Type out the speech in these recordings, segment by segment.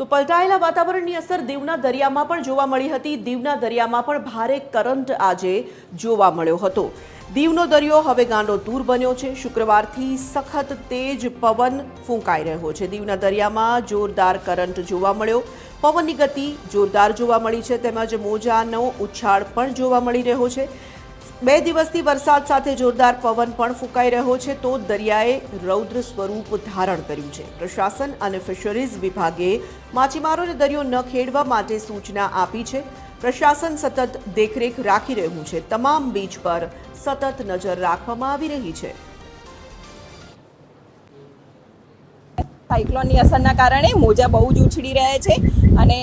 તો પલટાયેલા વાતાવરણની અસર દીવના દરિયામાં પણ જોવા મળી હતી. દીવના દરિયામાં પણ ભારે કરંટ આજે જોવા મળ્યો હતો. દીવનો દરિયો હવે ગાંડો દૂર બન્યો છે. શુક્રવારથી સખત તેજ પવન ફૂંકાઈ રહ્યો છે. દીવના દરિયામાં જોરદાર કરંટ જોવા મળ્યો. પવનની ગતિ જોરદાર જોવા મળી છે. તેમજ મોજાનો ઉછાળ પણ જોવા મળી રહ્યો છે. બે દિવસથી વરસાદ સાથે જોરદાર પવન પણ ફૂંકાઈ રહ્યો છે તો દરિયાએ રૌદ્ર સ્વરૂપ ધારણ કર્યું છે. પ્રશાસન અને ફિશરીઝ વિભાગે માછીમારોને દરિયો ન ખેડવા માટે સૂચના આપી છે. પ્રશાસન સતત દેખરેખ રાખી રહ્યું છે. તમામ બીચ પર સતત નજર રાખવામાં આવી રહી છે. સાયક્લોનની અસરના કારણે મોજા બહુ જ ઉછળી રહ્યા છે અને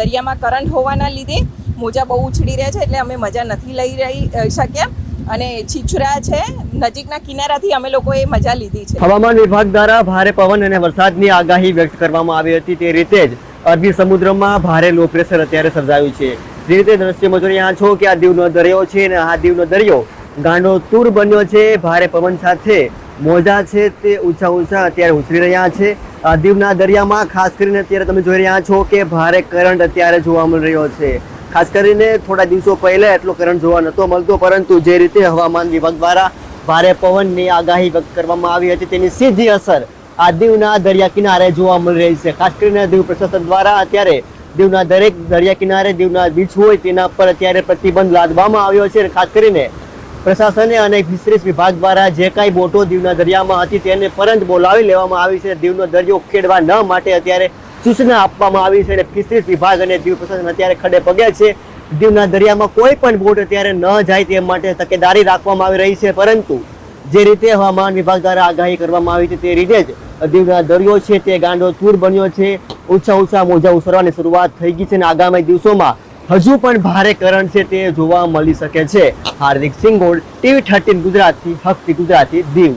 દરિયામાં કરંટ હોવાના લીધે મોજા બહુ ઉછળી રહ્યા છે એટલે અમે મજા નથી લઈ રહી શક્યા અને છીછરા છે, નજીકના કિનારાથી અમે લોકોએ મજા લીધી છે. હવામાન વિભાગ દ્વારા ભારે પવન અને વરસાદની આગાહી વ્યક્ત કરવામાં આવી હતી. તે રીતે જ અરબી સમુદ્રમાં ભારે લો પ્રેશર અત્યારે સર્જાયું છે. જે રીતે દ્રશ્યમાં જોઈ રહ્યા છો કે આ દીવનો દરિયો છે અને આ દીવનો દરિયો ગાંડો તૂર બન્યો છે. ભારે પવન સાથે મોજા છે તે ઊંચા ઊંચા અત્યારે ઉછળી રહ્યા છે. આ દીવના દરિયામાં ખાસ કરીને અત્યારે તમે જોઈ રહ્યા છો કે ભારે કરંટ અત્યારે જોવા મળી રહ્યો છે. ખાસ કરીને થોડા દિવસો પહેલા એટલો કરંટ જોવા નતો મળતો, પરંતુ જે રીતે હવામાન વિભાગ દ્વારા ભારે પવનની આગાહી વ્યક્ત કરવામાં આવી હતી, તેની સીધી અસર આ દીવના દરિયા કિનારે જોવા મળી રહી છે. ખાસ કરીને દીવ પ્રશાસન દ્વારા અત્યારે દીવના દરેક દરિયા કિનારે દીવના બીચ હોય તેના પર અત્યારે પ્રતિબંધ લાદવામાં આવ્યો છે. ખાસ કરીને પ્રશાસને અને ફિશરીઝ વિભાગ દ્વારા જે કાંઈ બોટો દીવના દરિયામાં હતી તેને પરત બોલાવી લેવામાં આવી છે. દીવનો દરિયો ખેડવા ન માટે અત્યારે સૂચના આપવામાં આવી છે અને ફિશરીઝ વિભાગ અને દીવ પ્રશાસન અત્યારે ખડે પગે છે. દીવના દરિયામાં કોઈ પણ બોટ અત્યારે ન જાય તે માટે તકેદારી રાખવામાં આવી રહી છે. પરંતુ જે રીતે હવામાન વિભાગ દ્વારા આગાહી કરવામાં આવી છે તે રીતે જ દીવના દરિયો છે તે ગાંડો તૂર બન્યો છે. ઊંચા ઊંચા મોજા ઉસરવાની શરૂઆત થઈ ગઈ છે અને આગામી દિવસોમાં હજુ પણ ભારે કરંટ છે તે જોવા મળી શકે છે. હાર્દિક સિંગોડ, ટીવી થર્ટીન ગુજરાતથી, હકતી ગુજરાતી દીવ.